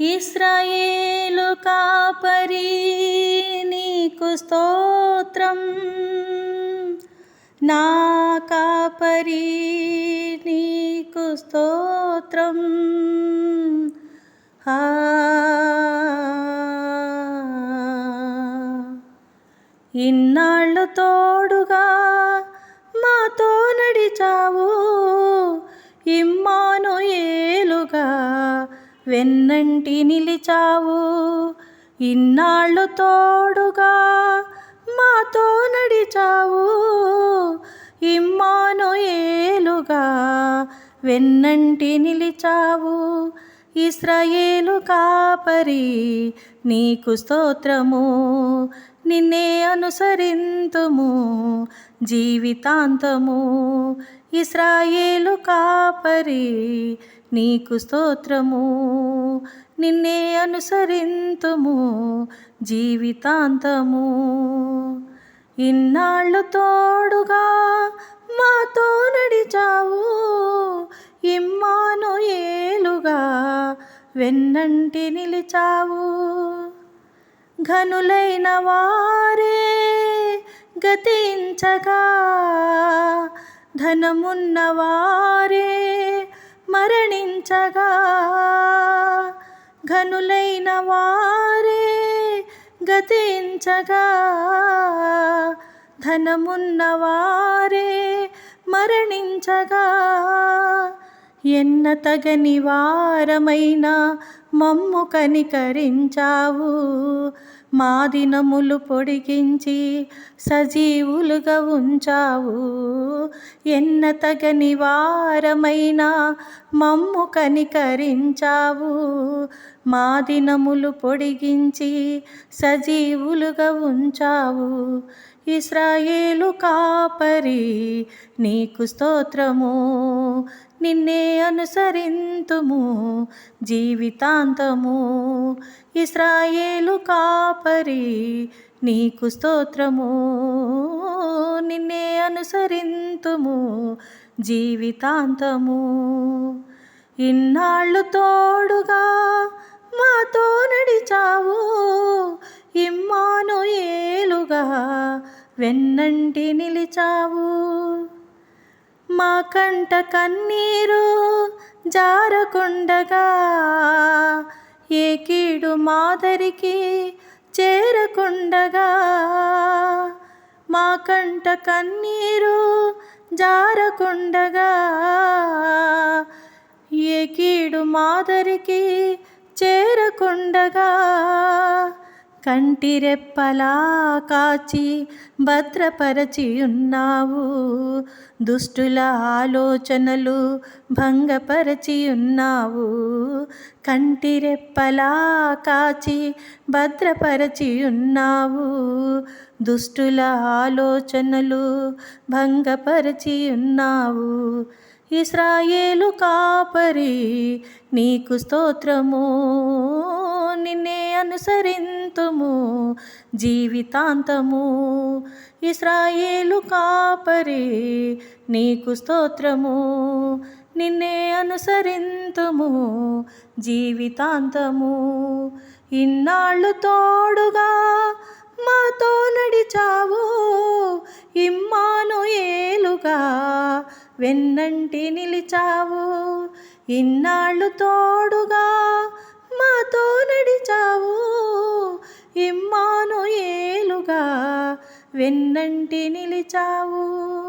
ఇస్రాయేలు కాపరి నీకు స్తోత్రం. నా కాపరి నీకు స్తోత్రం. ఇన్నాళ్ళు తోడుగా మాతో నడిచావు ఇమ్మాను ఏ వెన్నంటి నిలిచావు. ఇన్నాళ్ళు తోడుగా మాతో నడిచావు. ఇమ్మాను ఏలుగా వెన్నంటి నిలిచావు. ఇస్రాయేలు కాపరి నీకు స్తోత్రము. నిన్నే అనుసరింతుము జీవితాంతము. ఇస్రాయేలు కాపరి నీకు స్తోత్రము. నిన్నే అనుసరింతుము జీవితాంతము. ఇన్నాళ్ళు తోడుగా మాతో నడి వెన్నంటి నిలిచావు. ఘనులైన వారే గతించగా. ధనమున్న వారే మరణించగా. ఘనులైన వారే గతించగా. ధనమున్న వారే మరణించగా. ఎన్న తగని వారమైనా మమ్ము కనికరించావు. మా దినములు పొడిగించి సజీవులుగా ఉంచావు. ఎన్న తగని వారమైన మమ్ము కనికరించావు. మా దినములు పొడిగించి సజీవులుగా ఉంచావు. ఇస్రాయేలు కాపరి నీకు స్తోత్రము. నిన్నే అనుసరింతుము. జీవితా ప్రాంతము ఇస్రాయేలు కాపరి నీకు స్తోత్రము. నిన్నే అనుసరింతుము జీవితాంతము. ఇన్నాళ్ళు తోడుగా మాతో నడిచావు. ఇమ్మాను ఏలుగా వెన్నంటి నిలిచావు. మా కంట కన్నీరు జారకుండగా ఏ కీడు మాదరికి చేరకుండగా? మా కంట కన్నీరు జారకుండగా? ఏ కీడు మాదరికి చేరకుండగా? కంటిరెప్పలా కాచి భద్రపరచియున్నావు. దుష్టుల ఆలోచనలు భంగపరచియున్నావు. కంటిరెప్పలా కాచి భద్రపరచియున్నావు. దుష్టుల ఆలోచనలు భంగపరచియున్నావు. ఇస్రాయేలు కాపరి నీకు స్తోత్రము. అనుసరింతుము జీవితాంతము. ఇస్రాయేలు కాపరి నీకు స్తోత్రము. నిన్నే అనుసరింతుము జీవితాంతము. ఇన్నాళ్ళు తోడుగా మాతో నడిచావు. ఇమ్మాను ఏలుగా వెన్నంటి నిలిచావు. ఇన్నాళ్ళు తోడుగా మాతో నడిచావు. ఇమ్మాను ఏలుగా వెన్నంటి నిలిచావు.